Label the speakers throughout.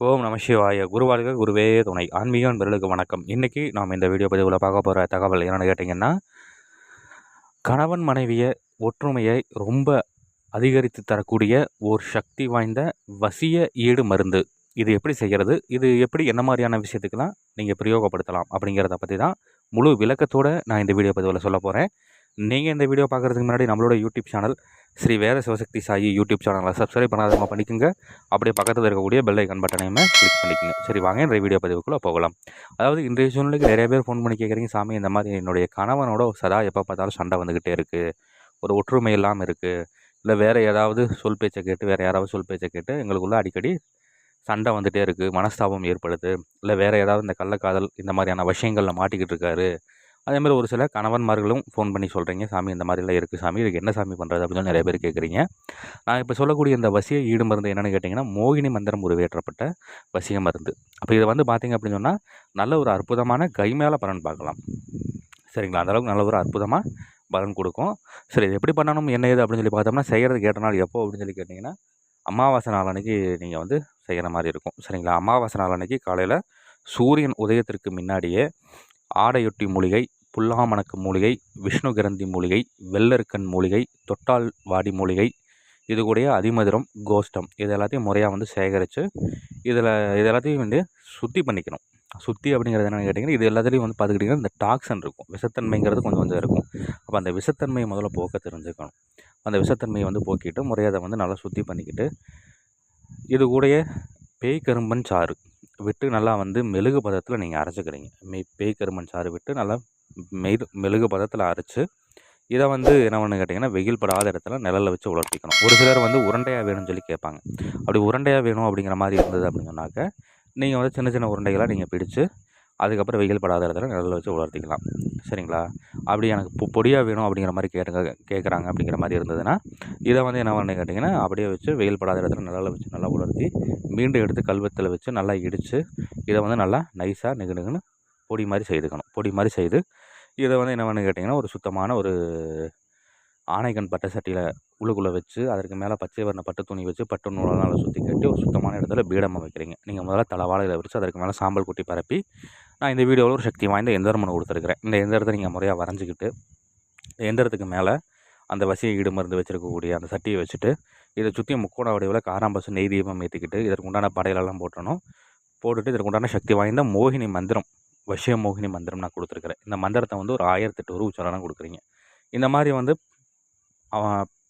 Speaker 1: ஓம் நம சிவாய. குருவாழ்க குருவே துணை. ஆன்மீக நண்பர்களுக்கு வணக்கம். இன்றைக்கி நாம் இந்த வீடியோ பதிவில் பார்க்க போகிற தகவல் என்னென்னு கேட்டிங்கன்னா கணவன் மனைவிய ஒற்றுமையை ரொம்ப அதிகரித்து தரக்கூடிய ஒரு சக்தி வாய்ந்த வசிய ஈடு மருந்து. இது எப்படி செய்கிறது இது எப்படி என்ன மாதிரியான விஷயத்துக்கெல்லாம் நீங்கள் பிரயோகப்படுத்தலாம் அப்படிங்கிறத பற்றி தான் முழு விளக்கத்தோடு நான் இந்த வீடியோ பதிவில் சொல்ல போகிறேன் நீங்கள் இந்த வீடியோ பார்க்குறதுக்கு முன்னாடி நம்மளோட YouTube channel Sri Veda Sivasakthi Sai YouTube சேனலை சப்ஸ்கிரைப் பண்ணாதவங்க பண்ணிக்கோங்க. அப்படியே பக்கத்தில் இருக்கக்கூடிய பெல் ஐக்கன் பட்டனையுமே கிளிக் பண்ணிக்கோங்க. சரி வாங்க இந்த வீடியோ பதிவுக்குள்ளே போகலாம். அதாவது இன்றைய சூழ்நிலைக்கு நிறைய பேர் ஃபோன் பண்ணி கேட்குறீங்க சாமி இந்த மாதிரி என்னுடைய கணவனோட சதா எப்போ பார்த்தாலும் சண்டை வந்துக்கிட்டே இருக்குது ஒரு ஒற்றுமை இல்லாமல் இருக்குது இல்லை வேறு ஏதாவது சொல் பேச்சை கேட்டு வேறு யாராவது சொல் பேச்சை கேட்டு எங்களுக்குள்ளே அடிக்கடி சண்டை வந்துகிட்டே இருக்குது மனஸ்தாபம் ஏற்படுது. இல்லை வேறு ஏதாவது இந்த கள்ளக்காதல் இந்த மாதிரியான விஷயங்களில் மாட்டிக்கிட்டு இருக்காரு. அதேமாதிரி ஒரு சில கணவன்மார்களும் ஃபோன் பண்ணி சொல்கிறீங்க சாமி இந்த மாதிரிலாம் இருக்குது சாமி இதுக்கு என்ன சாமி பண்ணுறது அப்படின்னு நிறைய பேர் கேட்குறீங்க நான் இப்போ சொல்லக்கூடிய இந்த வசிய ஈடு மருந்து என்னென்னு கேட்டிங்கன்னா மோகினி மந்திரம் உருவேற்றப்பட்ட வசிய மருந்து. அப்போ இதை வந்து பார்த்திங்க அப்படின்னு சொன்னால் நல்ல ஒரு அற்புதமான கை மேலே பலன் பார்க்கலாம். சரிங்களா? அந்தளவுக்கு நல்ல ஒரு அற்புதமாக பலன் கொடுக்கும். சரி இது எப்படி பண்ணணும்? என்ன ஏது? அப்படின்னு சொல்லி பார்த்தோம்னா செய்கிறது கேட்ட நாள் எப்போ? அப்படின்னு சொல்லி கேட்டிங்கன்னா அமாவாசை நாள் அன்றைக்கி நீங்கள் வந்து செய்கிற மாதிரி இருக்கும். சரிங்களா? அமாவாசை நாள் அன்றைக்கி காலையில் சூரியன் உதயத்திற்கு முன்னாடியே ஆடையொட்டி மூலிகை புல்லாமணக்கு மூலிகை விஷ்ணு கிரந்தி மூலிகை வெள்ளருக்கன் மூலிகை தொட்டால் வாடி மூலிகை இது கூடயே அதிமதுரம் கோஷ்டம் இது எல்லாத்தையும் முறையாக வந்து சேகரித்து இதில் இது எல்லாத்தையும் வந்து சுத்தி பண்ணிக்கணும். சுத்தி அப்படிங்கிறது என்னென்னு கேட்டிங்கன்னா இது எல்லாத்துலேயும் வந்து பார்த்துக்கிட்டிங்கன்னா இந்த டாக்ஸன் இருக்கும். விஷத்தன்மைங்கிறது கொஞ்சம் கொஞ்சம் இருக்கும். அப்போ அந்த விஷத்தன்மையை முதல்ல போக்க தெரிஞ்சுக்கணும். அந்த விஷத்தன்மையை வந்து போக்கிட்டு முறையாக வந்து நல்லா சுத்தி பண்ணிக்கிட்டு இது கூடயே பேய் கரும்பன் சாறு. விட்டு நல்லா வந்து மெழுகு பதத்தில் நீங்கள் அரைச்சிக்கிறீங்க. மெய் பேய் கருமன் சாறு விட்டு நல்லா மெய்து மெழுகு பதத்தில் அரைச்சி இதை வந்து என்ன பண்ணு கேட்டிங்கன்னா வெயில் படாத இடத்துல நிழலில் வச்சு உலர்த்திக்கணும். ஒரு சிலர் வந்து உருண்டையாக வேணும்னு சொல்லி கேட்பாங்க. அப்படி உருண்டையாக வேணும் அப்படிங்கிற மாதிரி இருந்தது அப்படின்னு நீங்கள் வந்து சின்ன சின்ன உருண்டைகளாக நீங்கள் பிடிச்சு அதுக்கப்புறம் வெயில் படாத இடத்துல நிழலில் வச்சு உலர்த்திக்கலாம். சரிங்களா? அப்படி எனக்கு பொ பொடியாக வேணும் அப்படிங்கிற மாதிரி கேட்டுங்க கேட்குறாங்க அப்படிங்கிற மாதிரி இருந்ததுன்னா இதை வந்து என்ன பண்ணு கேட்டிங்கன்னா அப்படியே வச்சு வெயில் படாத இடத்துல நிழலில் வச்சு நல்லா உலர்த்தி மீண்டும் எடுத்து கல்வத்தில் வச்சு நல்லா இடித்து இதை வந்து நல்லா நைஸாக நெகு நிகுன்னு பொடி மாதிரி செய்துக்கணும். பொடி மாதிரி செய்து இதை வந்து என்ன பண்ணு கேட்டிங்கன்னா ஒரு சுத்தமான ஒரு ஆனைக்கண் பட்டை சட்டியில் உள்ளுக்குள்ளே வச்சு அதற்கு மேலே பச்சை வர்ண பட்டு துணி வச்சு பட்டு நூலால் சுற்றி கட்டி ஒரு சுத்தமான இடத்துல பீடமாக வைக்கிறீங்க. நீங்கள் முதல்ல தலைவாழையில் வச்சு அதற்கு மேலே சாம்பல் கொட்டி பரப்பி நான் இந்த வீடியோவில் ஒரு சக்தி வாய்ந்த எந்திரம் ஒன்று கொடுத்துருக்குறேன். இந்த எந்திரத்தை நீங்கள் முறையாக வரைஞ்சிக்கிட்டு இந்த எந்திரத்துக்கு மேலே அந்த வசியை ஈடு மருந்து வச்சுருக்கக்கூடிய அந்த சட்டியை வச்சுட்டு இதை சுற்றி முக்கோண வடிவில் காராம்பசு நெய் தீபம் ஏற்றிக்கிட்டு இதற்கு உண்டான படையிலெல்லாம் போட்டணும் போட்டுட்டு இதற்கு உண்டான சக்தி வாய்ந்த மோகினி மந்திரம் வசிய மோகினி மந்திரம் நான் கொடுத்துருக்குறேன். இந்த மந்திரத்தை வந்து ஒரு ஆயிரத்தெட்டு ஒரு உச்சாரணம் கொடுக்குறீங்க. இந்த மாதிரி வந்து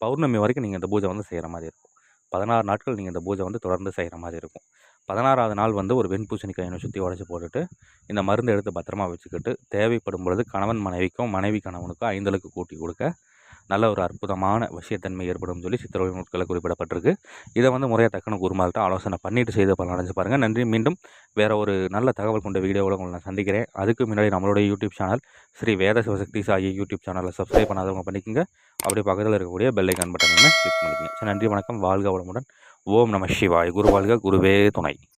Speaker 1: பௌர்ணமி வரைக்கும் நீங்கள் இந்த பூஜை வந்து செய்கிற மாதிரி இருக்கும். பதினாறு நாட்கள் நீங்கள் இந்த பூஜை வந்து தொடர்ந்து செய்கிற மாதிரி இருக்கும். பதினாறாவது நாள் வந்து ஒரு வெண்பூசணிக்காயை சுற்றி உடச்சி போட்டுட்டு இந்த மருந்து எடுத்து பத்திரமா வச்சுக்கிட்டு தேவைப்படும் பொழுது கணவன் மனைவிக்கும் மனைவி கணவனுக்கும் ஐந்தலுக்கு கூட்டி கொடுக்க நல்ல ஒரு அற்புதமான விஷயத்தன்மை ஏற்படும் சொல்லி சித்திரவழி நூட்களில் குறிப்பிடப்பட்டிருக்கு. இதை வந்து முறையாக தக்கன குருமால்கிட்ட ஆலோசனை பண்ணிட்டு செய்து பலன் அடைஞ்சு பாருங்கள் நன்றி. மீண்டும் வேறு ஒரு நல்ல தகவல் கொண்ட வீடியோவில் உங்களை நான் சந்திக்கிறேன். அதுக்கு முன்னாடி நம்மளுடைய YouTube channel Sri Veda Sivasakthi Sai YouTube சேனலை சப்ஸ்கிரைப் பண்ணாதவங்க பண்ணிக்கோங்க. அப்படியே பக்கத்தில் இருக்கக்கூடிய பெல்லை கன் பட்டனை கிளிக் பண்ணிக்கோங்க. நன்றி வணக்கம். வாழ்க வளமுடன். ஓம் நம சிவாய். குரு வாழ்க குருவே துணை.